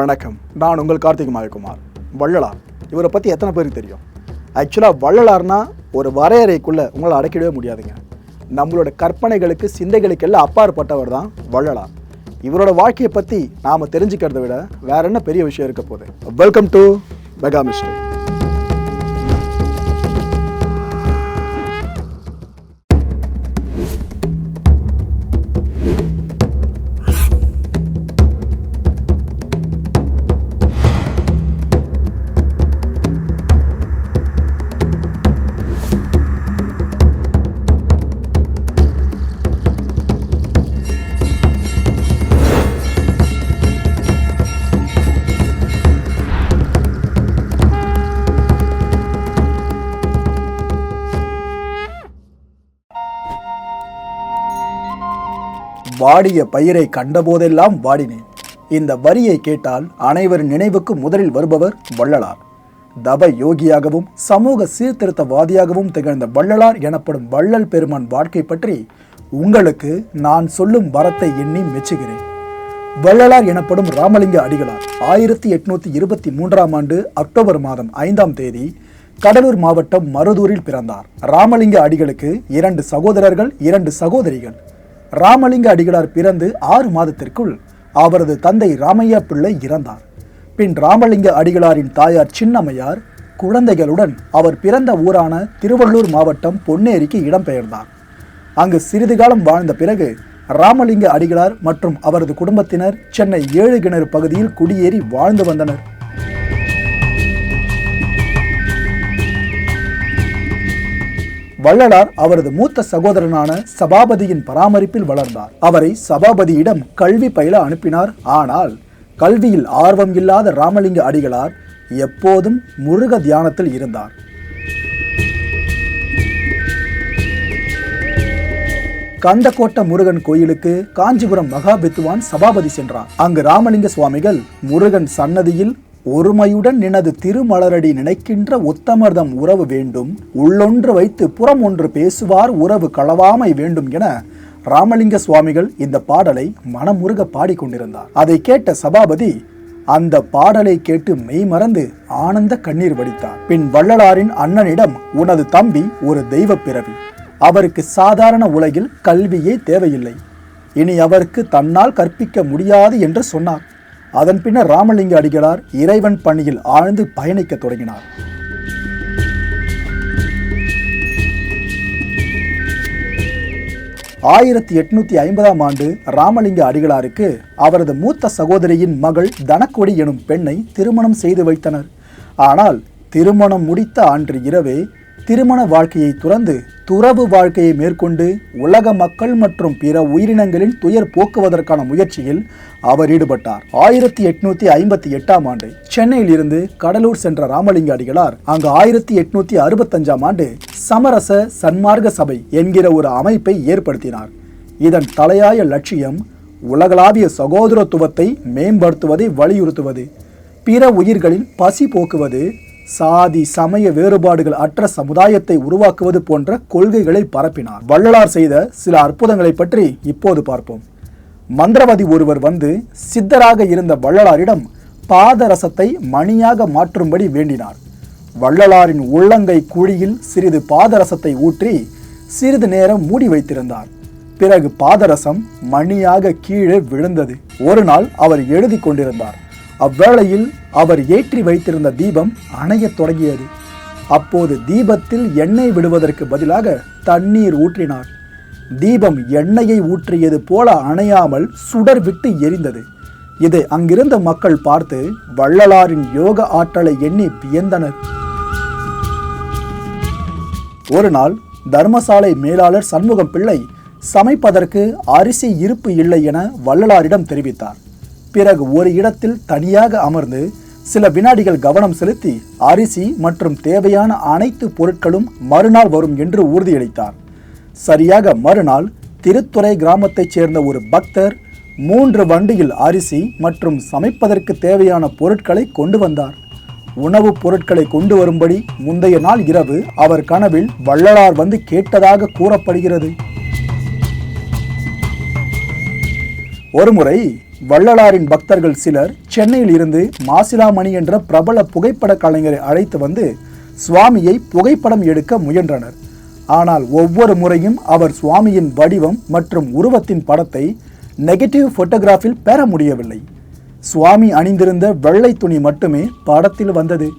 வணக்கம். நான் உங்கள் கார்த்திக் மாயகுமார். வள்ளலார் இவரை பற்றி எத்தனை பேருக்கு தெரியும்? ஆக்சுவலாக வள்ளலார்னா ஒரு வரையறைக்குள்ளே உங்களால் அடக்கிடவே முடியாதுங்க. நம்மளோட கற்பனைகளுக்கு சிந்தைகளுக்கு எல்லாம் அப்பாற்பட்டவர் தான் வள்ளலார் இவரோட வாழ்க்கையை பற்றி நாம் தெரிஞ்சுக்கிறத விட வேற என்ன பெரிய விஷயம் இருக்க போகுது? வெல்கம் டு மெகா மிஸ்டர் வாடிய பயிரை கண்டபோதெல்லாம் வாடினேன். இந்த வரியை கேட்டால் அனைவரின் நினைவுக்கு முதலில் வருபவர் வள்ளலார். தப யோகியாகவும் சமூக சீர்திருத்தவாதியாகவும் திகழ்ந்த வள்ளலார் எனப்படும் வள்ளல் பெருமான் வாழ்க்கை பற்றி உங்களுக்கு நான் சொல்லும் வரத்தை எண்ணி மெச்சுகிறேன். வள்ளலார் எனப்படும் ராமலிங்க அடிகளார் ஆயிரத்தி எட்நூத்தி இருபத்தி மூன்றாம் ஆண்டு அக்டோபர் மாதம் ஐந்தாம் தேதி கடலூர் மாவட்டம் மருதூரில் பிறந்தார். ராமலிங்க அடிகளுக்கு இரண்டு சகோதரர்கள் இரண்டு சகோதரிகள். ராமலிங்க அடிகளார் பிறந்து ஆறு மாதத்திற்குள் அவரது தந்தை ராமையா பிள்ளை இறந்தார். பின் ராமலிங்க அடிகளாரின் தாயார் சின்னம்மையார் குழந்தைகளுடன் அவர் பிறந்த ஊரான திருவள்ளூர் மாவட்டம் பொன்னேரிக்கு இடம்பெயர்ந்தார். அங்கு சிறிது காலம் வாழ்ந்த பிறகு ராமலிங்க அடிகளார் மற்றும் அவரது குடும்பத்தினர் சென்னை ஏழு கிணறு பகுதியில் குடியேறி வாழ்ந்து வந்தனர். வள்ளலார் அவரது மூத்த சகோதரனான சபாபதியின் பராமரிப்பில் வளர்ந்தார். அவரை சபாபதியிடம் கல்வி பயில அனுப்பினார். ஆனால் கல்வியில் ஆர்வம் இல்லாத ராமலிங்க அடிகளார் எப்போதும் முருக தியானத்தில் இருந்தார். கந்தக்கோட்ட முருகன் கோயிலுக்கு காஞ்சிபுரம் மகாபித்துவான் சபாபதி சென்றார். அங்கு ராமலிங்க சுவாமிகள் முருகன் சன்னதியில் ஒருமையுடன் நினது திருமலரடி நினைக்கின்ற உத்தமர்தம் உறவு வேண்டும். உள்ளொன்று வைத்து புறம் ஒன்று பேசுவார் உறவு களவாமை வேண்டும் என ராமலிங்க சுவாமிகள் இந்த பாடலை மனமுருக பாடிக்கொண்டிருந்தார். அதை கேட்ட சபாபதி அந்த பாடலை கேட்டு மெய்மறந்து ஆனந்த கண்ணீர் வடித்தார். பின் வள்ளலாரின் அண்ணனிடம் உனது தம்பி ஒரு தெய்வ பிறவி. அவருக்கு சாதாரண உலகில் கல்வியே தேவையில்லை. இனி அவருக்கு தன்னால் கற்பிக்க முடியாது என்று சொன்னார். அதன் பின்னர் ராமலிங்க அடிகளார் இறைவன் பணியில் ஆழ்ந்து பயணிக்கத் தொடங்கினார். ஆயிரத்தி எட்நூத்தி ஐம்பதாம் ஆண்டு ராமலிங்க அடிகளாருக்கு அவரது மூத்த சகோதரியின் மகள் தனக்கொடி எனும் பெண்ணை திருமணம் செய்து வைத்தனர். ஆனால் திருமணம் முடித்த அன்று இரவே திருமண வாழ்க்கையை துறந்து துறவு வாழ்க்கையை மேற்கொண்டு உலக மக்கள் மற்றும் பிற உயிரினங்களின் துயர் போக்குவதற்கான முயற்சியில் அவர் ஈடுபட்டார். ஆயிரத்தி எட்நூத்தி ஐம்பத்தி எட்டாம் ஆண்டு சென்னையில் இருந்து கடலூர் சென்ற ராமலிங்க அடிகளார் அங்கு ஆயிரத்தி எட்நூத்தி அறுபத்தஞ்சாம் ஆண்டு சமரச சன்மார்க்க சபை என்கிற ஒரு அமைப்பை ஏற்படுத்தினார். இதன் தலையாய லட்சியம் உலகளாவிய சகோதரத்துவத்தை மேம்படுத்துவதை வலியுறுத்துவது பிற உயிர்களின் பசி போக்குவது சாதி சமய வேறுபாடுகள் அற்ற சமுதாயத்தை உருவாக்குவது போன்ற கொள்கைகளை பரப்பினார். வள்ளலார் செய்த சில அற்புதங்களை பற்றி இப்போது பார்ப்போம். மந்திரவாதி ஒருவர் வந்து சித்தராக இருந்த வள்ளலாரிடம் பாதரசத்தை மணியாக மாற்றும்படி வேண்டினார். வள்ளலாரின் உள்ளங்கை குழியில் சிறிது பாதரசத்தை ஊற்றி சிறிது நேரம் மூடி வைத்திருந்தார். பிறகு பாதரசம் மணியாக கீழே விழுந்தது. ஒரு நாள் அவர் எழுதி கொண்டிருந்தார். அவ்வேளையில் அவர் ஏற்றி வைத்திருந்த தீபம் அணையத் தொடங்கியது. அப்போது தீபத்தில் எண்ணெய் விடுவதற்கு பதிலாக தண்ணீர் ஊற்றினார். தீபம் எண்ணெயை ஊற்றியது போல அணையாமல் சுடர் விட்டு எரிந்தது. இதை அங்கிருந்த மக்கள் பார்த்து வள்ளலாரின் யோக ஆற்றலை எண்ணி வியந்தனர். ஒரு நாள் தர்மசாலை மேலாளர் சண்முகம் பிள்ளை சமைப்பதற்கு அரிசி இருப்பு இல்லை என வள்ளலாரிடம் தெரிவித்தார். பிறகு ஒரு இடத்தில் தனியாக அமர்ந்து சில வினாடிகள் கவனம் செலுத்தி அரிசி மற்றும் தேவையான அனைத்து பொருட்களும் மறுநாள் வரும் என்று உறுதியளித்தார். சரியாக மறுநாள் திருத்துறை கிராமத்தைச் சேர்ந்த ஒரு பக்தர் மூன்று வண்டியில் அரிசி மற்றும் சமைப்பதற்கு தேவையான பொருட்களை கொண்டு வந்தார். உணவுப் பொருட்களை கொண்டு வரும்படி முந்தைய நாள் இரவு அவர் கனவில் வள்ளலார் வந்து கேட்டதாக கூறப்படுகிறது. ஒருமுறை வள்ளலாரின் பக்தர்கள் சிலர் சென்னையில் இருந்து மாசிலாமணி என்ற பிரபல புகைப்பட கலைஞரை அழைத்து வந்து சுவாமியை புகைப்படம் எடுக்க முயன்றனர். ஆனால் ஒவ்வொரு முறையும் அவர் சுவாமியின் வடிவம் மற்றும் உருவத்தின் படத்தை நெகட்டிவ் போட்டோகிராஃபில் பெற முடியவில்லை. சுவாமி அணிந்திருந்த வெள்ளை துணி மட்டுமே படத்தில் வந்தது.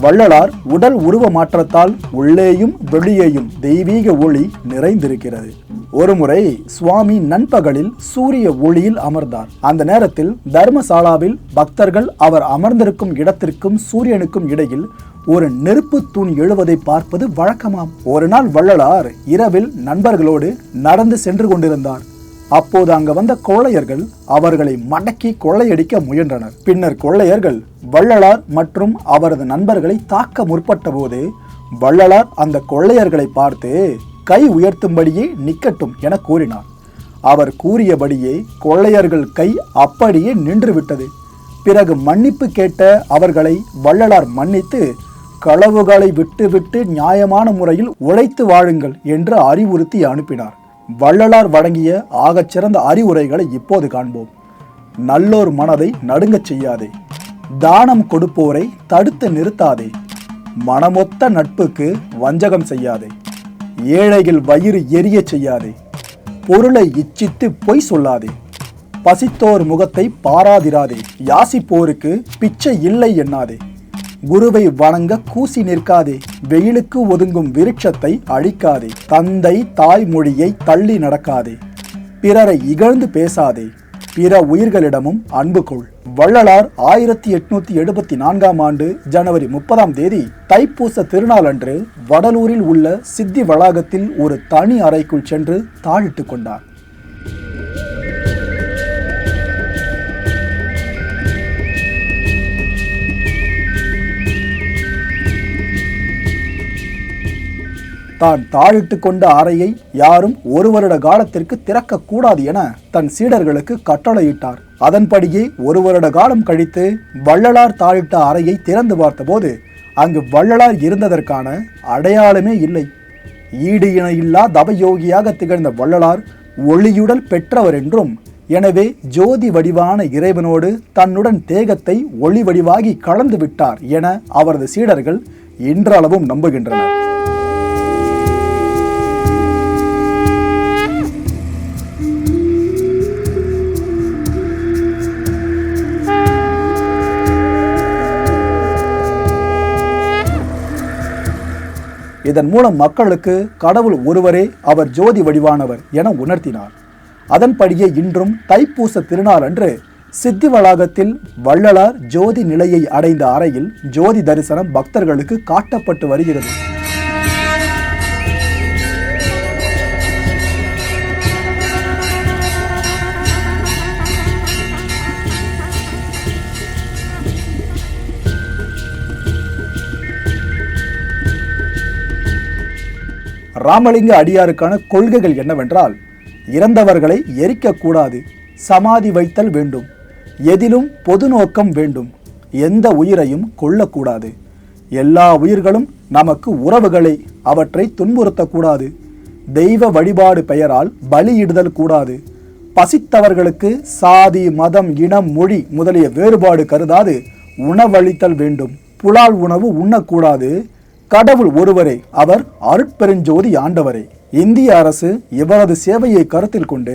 வள்ளலார் உடல் உருவ மாற்றத்தால் உள்ளேயும் வெளியேயும் தெய்வீக ஒளி நிறைந்திருக்கிறது. ஒருமுறை சுவாமி நண்பகலில் சூரிய ஒளியில் அமர்ந்தார். அந்த நேரத்தில் தர்மசாலாவில் பக்தர்கள் அவர் அமர்ந்திருக்கும் இடத்திற்கும் சூரியனுக்கும் இடையில் ஒரு நெருப்பு தூண் எழுவதை பார்ப்பது வழக்கமாம். ஒரு நாள் வள்ளலார் இரவில் நண்பர்களோடு நடந்து சென்று கொண்டிருந்தார். அப்போது அங்கு வந்த கொள்ளையர்கள் அவர்களை மடக்கி கொள்ளையடிக்க முயன்றனர். பின்னர் கொள்ளையர்கள் வள்ளலார் மற்றும் அவரது நண்பர்களை தாக்க முற்பட்ட போது வள்ளலார் அந்த கொள்ளையர்களை பார்த்து கை உயர்த்தும்படியே நிக்கட்டும் என கூறினார். அவர் கூறியபடியே கொள்ளையர்கள் கை அப்படியே நின்றுவிட்டது. பிறகு மன்னிப்பு கேட்ட அவர்களை வள்ளலார் மன்னித்து களவுகளை விட்டுவிட்டு நியாயமான முறையில் உழைத்து வாழுங்கள் என்று அறிவுறுத்தி அனுப்பினார். வள்ளலார் வழங்கிய ஆகச்சிறந்த அறிவுரைகளை இப்போது காண்போம். நல்லோர் மனதை நடுங்கச் செய்யாதே. தானம் கொடுப்போரை தடுத்து நிறுத்தாதே. மனமொத்த நட்புக்கு வஞ்சகம் செய்யாதே. ஏழைகள் வயிறு எரிய செய்யாதே. பொருளை இச்சித்து பொய் சொல்லாதே. பசித்தோர் முகத்தை பாராதிராதே. யாசிப்போருக்கு பிச்சை இல்லை எண்ணாதே. குருவை வணங்க கூசி நிற்காதே. வெயிலுக்கு ஒதுங்கும் விருட்சத்தை அழிக்காதே. தந்தை தாய்மொழியை தள்ளி நடக்காதே. பிறரை இகழ்ந்து பேசாதே. பிற உயிர்களிடமும் அன்பு கொள். வள்ளலார் ஆயிரத்தி எட்நூத்தி எழுபத்தி நான்காம் ஆண்டு ஜனவரி முப்பதாம் தேதி தைப்பூச திருநாள் அன்று வடலூரில் உள்ள சித்தி வளாகத்தில் ஒரு தனி அறைக்குள் சென்று தாழிட்டுக் கொண்டார். தான் தாழிட்டு கொண்ட அறையை யாரும் ஒரு வருட காலத்திற்கு திறக்கக்கூடாது என தன் சீடர்களுக்கு கட்டளையிட்டார். அதன்படியே ஒரு வருட காலம் கழித்து வள்ளலார் தாழிட்ட அறையை திறந்து பார்த்தபோது அங்கு வள்ளலார் இருந்ததற்கான அடையாளமே இல்லை. ஈடு இணையில்லா தவயோகியாக திகழ்ந்த வள்ளலார் ஒளியுடல் பெற்றவர் என்றும் எனவே ஜோதி வடிவான இறைவனோடு தன்னுடன் தேகத்தை ஒளி வடிவாகி கலந்து விட்டார் என அவரது சீடர்கள் இன்றளவும் நம்புகின்றனர். இதன் மூலம் மக்களுக்கு கடவுள் ஒருவரே அவர் ஜோதி வடிவானவர் என உணர்த்தினார். அதன்படியே இன்றும் தைப்பூச திருநாள் அன்று சித்தி வளாகத்தில் வள்ளலார் ஜோதி நிலையை அடைந்த அறையில் ஜோதி தரிசனம் பக்தர்களுக்கு காட்டப்பட்டு வருகிறது. ராமலிங்க அடியாருக்கான கொள்கைகள் என்னவென்றால் இறந்தவர்களை எரிக்கக்கூடாது சமாதி வைத்தல் வேண்டும் எதிலும் பொது நோக்கம் வேண்டும் எந்த உயிரையும் கொல்லக்கூடாது. எல்லா உயிர்களும் நமக்கு உறவுகளை அவற்றை துன்புறுத்தக்கூடாது. தெய்வ வழிபாடு பெயரால் பலியிடுதல் கூடாது. பசித்தவர்களுக்கு சாதி மதம் இனம் மொழி முதலிய வேறுபாடு கருதாது. உணவளித்தல் வேண்டும். புலால் உணவு உண்ணக்கூடாது. கடவுள் ஒருவரே அவர் அருட்பெருஞ்சோதி ஆண்டவரே. இந்திய அரசு இவரது சேவையை கருத்தில் கொண்டு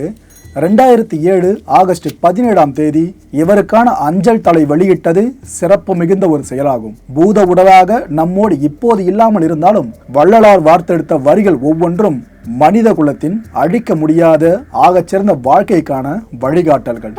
ரெண்டாயிரத்தி ஏழு ஆகஸ்ட் பதினேழாம் தேதி இவருக்கான அஞ்சல் தலை வெளியிட்டது சிறப்பு மிகுந்த ஒரு செயலாகும். பூத உடலாக நம்மோடு இப்போது இல்லாமல் இருந்தாலும் வள்ளலார் வார்த்தெடுத்த வரிகள் ஒவ்வொன்றும் மனித குலத்தின் அழிக்க முடியாத ஆகச்சிறந்த வாழ்க்கைக்கான வழிகாட்டல்கள்.